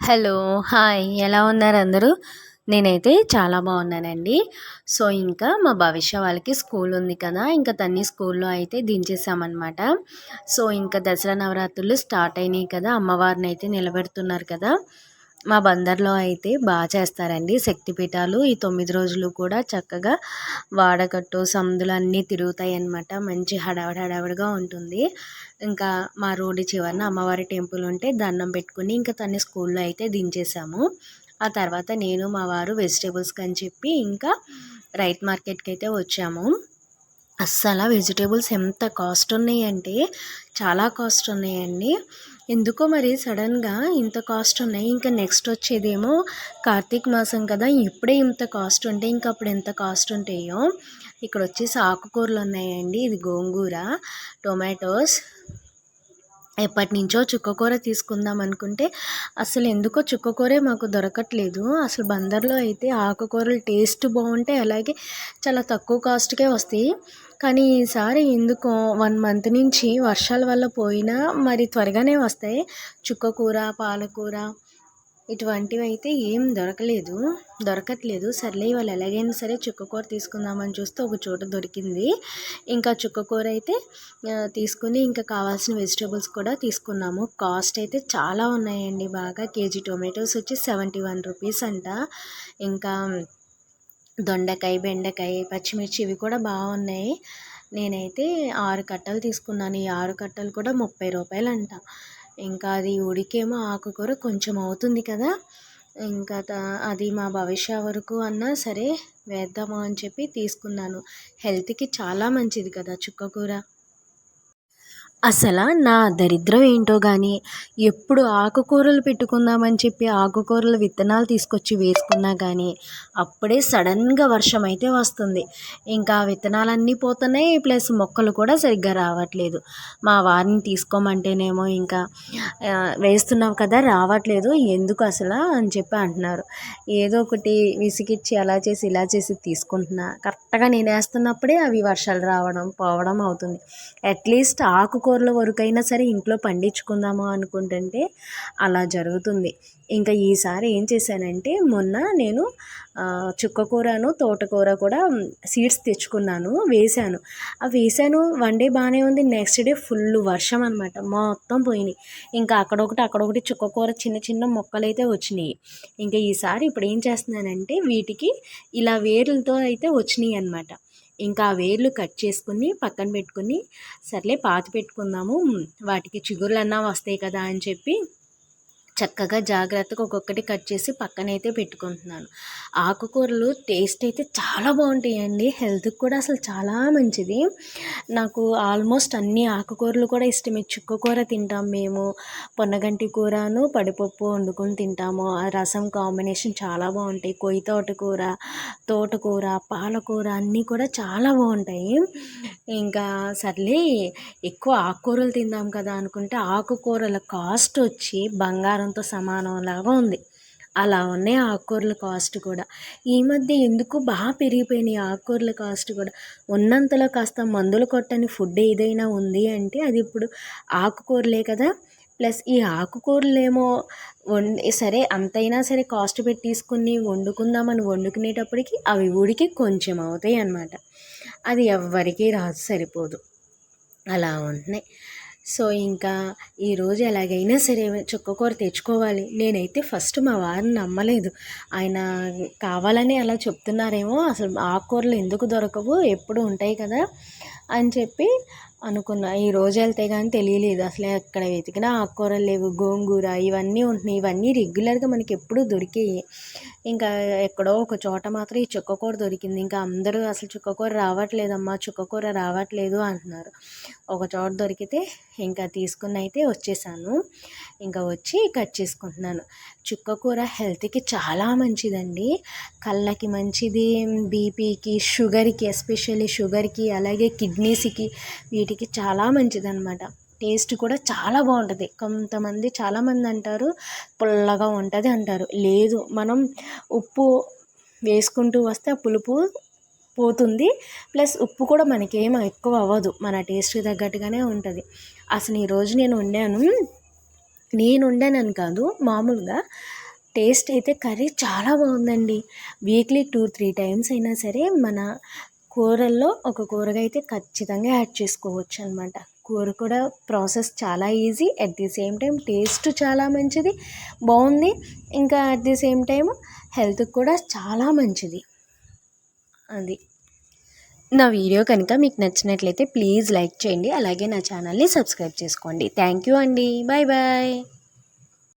Hello hi. ఎలా ఉన్నారు అందరూ? నేనైతే చాలా బాగున్నానండి. సో ఇంకా మా భవిష్య వాళ్ళకి స్కూల్ ఉంది కదా ఇంకా తన్ని స్కూల్లో అయితే దించేసామన్నమాట సో ఇంకా దసరా నవరాత్రులు స్టార్ట్ అయినాయి కదా అమ్మవారిని అయితే నిలబెడుతున్నారు కదా. మా బందర్లో అయితే బాగా చేస్తారండి శక్తిపీఠాలు. ఈ తొమ్మిది రోజులు కూడా చక్కగా వాడకట్టు సందులు అన్నీ తిరుగుతాయి అన్నమాట మంచి హడావిడి హడావిడిగా ఉంటుంది. ఇంకా మా రోడ్డు చివరన అమ్మవారి టెంపుల్ ఉంటే దండం పెట్టుకుని ఇంకా తన్ని స్కూల్లో అయితే దించేసాము ఆ తర్వాత నేను మా వారు వెజిటేబుల్స్కి అని చెప్పి ఇంకా రైట్ మార్కెట్కి అయితే వచ్చాము. అస్సలు వెజిటేబుల్స్ ఎంత కాస్ట్ ఉన్నాయంటే చాలా కాస్ట్ ఉన్నాయండి. ఎందుకో మరి సడన్గా ఇంత కాస్ట్ ఉన్నాయి. ఇంకా నెక్స్ట్ వచ్చేదేమో కార్తీక మాసం కదా ఇప్పుడే ఇంత కాస్ట్ ఉంటే ఇంకా అప్పుడు ఎంత కాస్ట్ ఉంటాయో. ఇక్కడ వచ్చేసి ఆకుకూరలు ఉన్నాయండి. ఇది గోంగూర టొమాటోస్ ఎప్పటి నుంచో చుక్కకూర తీసుకుందాం అనుకుంటే అసలు ఎందుకో చుక్కకూరే మాకు దొరకట్లేదు. అసలు బందర్లో అయితే ఆకుకూరలు టేస్ట్ బాగుంటాయి అలాగే చాలా తక్కువ కాస్ట్కే వస్తాయి. కానీ ఈసారి ఎందుకో వన్ మంత్ నుంచి వర్షాల వల్ల పోయినా మరి త్వరగానే వస్తాయి. చుక్కకూర పాలకూర ఇటువంటివి అయితే ఏం దొరకలేదు. దొరకట్లేదు. సర్లే వాళ్ళు ఎలాగైనా సరే చుక్కకూర తీసుకుందామని చూస్తే ఒక చోట దొరికింది. ఇంకా చుక్కకూర అయితే తీసుకుని ఇంకా కావాల్సిన వెజిటేబుల్స్ కూడా తీసుకున్నాము. కాస్ట్ అయితే చాలా ఉన్నాయండి బాగా. కేజీ టొమాటోస్ వచ్చి సెవెంటీ వన్ రూపీస్ అంట. ఇంకా దొండకాయ బెండకాయ పచ్చిమిర్చి ఇవి కూడా బాగున్నాయి. నేనైతే ఆరు కట్టలు తీసుకున్నాను. ఈ ఆరు కట్టలు కూడా ముప్పై రూపాయలు అంట ఇంకా అది ఉడికేమో ఆకుకూర కొంచెం అవుతుంది కదా. ఇంకా అది మా భవిష్య వరకు అన్నా సరే వేద్దాము అని చెప్పి తీసుకున్నాను. హెల్త్కి చాలా మంచిది కదా చుక్కకూర అసలు నా దరిద్రం ఏంటో కానీ ఎప్పుడు ఆకుకూరలు పెట్టుకుందామని చెప్పి ఆకుకూరల విత్తనాలు తీసుకొచ్చి వేసుకున్నా కానీ అప్పుడే సడన్గా వర్షం అయితే వస్తుంది. ఇంకా విత్తనాలన్నీ పోతున్నాయి ప్లస్ మొక్కలు కూడా సరిగ్గా రావట్లేదు. మా వారిని తీసుకోమంటేనేమో ఇంకా వేస్తున్నావు కదా రావట్లేదు. ఎందుకు అసలు అని చెప్పి అంటున్నారు. ఏదో ఒకటి విసిగిచ్చి అలా చేసి ఇలా చేసి తీసుకుంటున్నా. కరెక్ట్గా నేను వేస్తున్నప్పుడే అవి వర్షాలు రావడం పోవడం అవుతుంది. అట్లీస్ట్ ఆకుకూర ఆకుకూరల వరకైనా సరే ఇంట్లో పండించుకుందాము అనుకుంటుంటే అలా జరుగుతుంది. ఇంకా ఈసారి ఏం చేశానంటే మొన్న నేను చుక్కకూరను తోటకూర కూడా సీడ్స్ తెచ్చుకున్నాను వేశాను. అవి వేసాను వన్ డే బాగానే ఉంది నెక్స్ట్ డే ఫుల్ వర్షం అనమాట మొత్తం పోయినాయి. ఇంకా అక్కడొకటి అక్కడొకటి చుక్కకూర చిన్న చిన్న మొక్కలు అయితే వచ్చినాయి. ఇంకా ఈసారి ఇప్పుడు ఏం చేస్తున్నానంటే వీటికి ఇలా వేర్లతో అయితే వచ్చినాయి అనమాట ఇంకా వేర్లు కట్ చేసుకుని పక్కన పెట్టుకుని సర్లే పాతి పెట్టుకుందాము వాటికి చిగురులన్నా వస్తాయి కదా అని చెప్పి చక్కగా జాగ్రత్తగా ఒక్కొక్కటి కట్ చేసి పక్కనైతే పెట్టుకుంటున్నాను. ఆకుకూరలు టేస్ట్ అయితే చాలా బాగుంటాయండి. హెల్త్కి కూడా అసలు చాలా మంచిది. నాకు ఆల్మోస్ట్ అన్ని ఆకుకూరలు కూడా ఇష్టమే చుక్కకూర తింటాం మేము. పొన్నగంటి కూరను పడిపప్పు వండుకొని తింటాము. ఆ రసం కాంబినేషన్ చాలా బాగుంటాయి. కొయ్యి తోటకూర తోటకూర పాలకూర అన్నీ కూడా చాలా బాగుంటాయి. ఇంకా సర్లే ఎక్కువ ఆకుకూరలు తిందాం కదా అనుకుంటే ఆకుకూరల కాస్ట్ వచ్చి బంగారం సమానం సమానంలాగా ఉంది. అలా ఉన్నాయి ఆకుకూరల కాస్ట్ కూడా. ఈ మధ్య ఎందుకు బాగా పెరిగిపోయినాయి ఆకుకూరల కాస్ట్ కూడా? ఉన్నంతలో కాస్త మందులు కొట్టని ఫుడ్ ఏదైనా ఉంది అంటే అది ఇప్పుడు ఆకుకూరలే కదా. ప్లస్ ఈ ఆకుకూరలేమో వండి సరే అంతైనా సరే కాస్ట్ పెట్టి తీసుకుని వండుకుందామని వండుకునేటప్పటికి అవి ఉడికి కొంచెం అవుతాయి అన్నమాట. అది ఎవ్వరికీ రాదు సరిపోదు. అలా ఉంటున్నాయి సో ఇంకా ఈరోజు ఎలాగైనా సరే చుక్కకూర తెచ్చుకోవాలి. నేనైతే ఫస్ట్ మా వారిని నమ్మలేదు. ఆయన కావాలని అలా చెప్తున్నారేమో అసలు ఆకుకూరలు ఎందుకు దొరకవు ఎప్పుడు ఉంటాయి కదా అని చెప్పి అనుకున్నా. ఈ రోజు వెళ్తే కానీ తెలియలేదు. అసలు ఎక్కడ వెతికినా ఆకుకూరలు లేవు గోంగూర ఇవన్నీ ఉంటున్నాయి. ఇవన్నీ రెగ్యులర్గా మనకి ఎప్పుడూ దొరికేవి ఇంకా ఎక్కడో ఒక చోట మాత్రం ఈ చుక్కకూర దొరికింది. ఇంకా అందరూ అసలు చుక్కకూర రావట్లేదమ్మా చుక్కకూర రావట్లేదు అంటున్నారు. ఒక చోట దొరికితే ఇంకా తీసుకుని అయితే వచ్చేసాను. ఇంకా వచ్చి కట్ చేసుకుంటున్నాను. చుక్కకూర హెల్త్కి చాలా మంచిదండి. కళ్ళకి మంచిది బీపీకి షుగర్కి ఎస్పెషల్లీ షుగర్కి అలాగే కిడ్నీస్కి వీటి వీటికి చాలా మంచిదన్నమాట. టేస్ట్ కూడా చాలా బాగుంటుంది. కొంతమంది చాలామంది అంటారు పుల్లగా ఉంటుంది అంటారు. లేదు మనం ఉప్పు వేసుకుంటూ వస్తే ఆ పులుపు పోతుంది. ప్లస్ ఉప్పు కూడా మనకేం ఎక్కువ అవ్వదు. మన టేస్ట్కి తగ్గట్టుగానే ఉంటుంది. అసలు ఈరోజు నేను వండాను నేను వండానని కాదు మామూలుగా టేస్ట్ అయితే కర్రీ చాలా బాగుందండి. వీక్లీ టూ త్రీ టైమ్స్ అయినా సరే మన కూరల్లో ఒక కూరగా అయితే ఖచ్చితంగా యాడ్ చేసుకోవచ్చు అనమాట కూర కూడా ప్రాసెస్ చాలా easy at the same time taste చాలా మంచిది బాగుంది. ఇంకా అట్ ది సేమ్ టైం హెల్త్కి కూడా చాలా మంచిది. అది. నా వీడియో కనుక మీకు నచ్చినట్లయితే ప్లీజ్ లైక్ చేయండి అలాగే నా ఛానల్ని సబ్స్క్రైబ్ చేసుకోండి. థ్యాంక్ యూ అండి. Bye bye.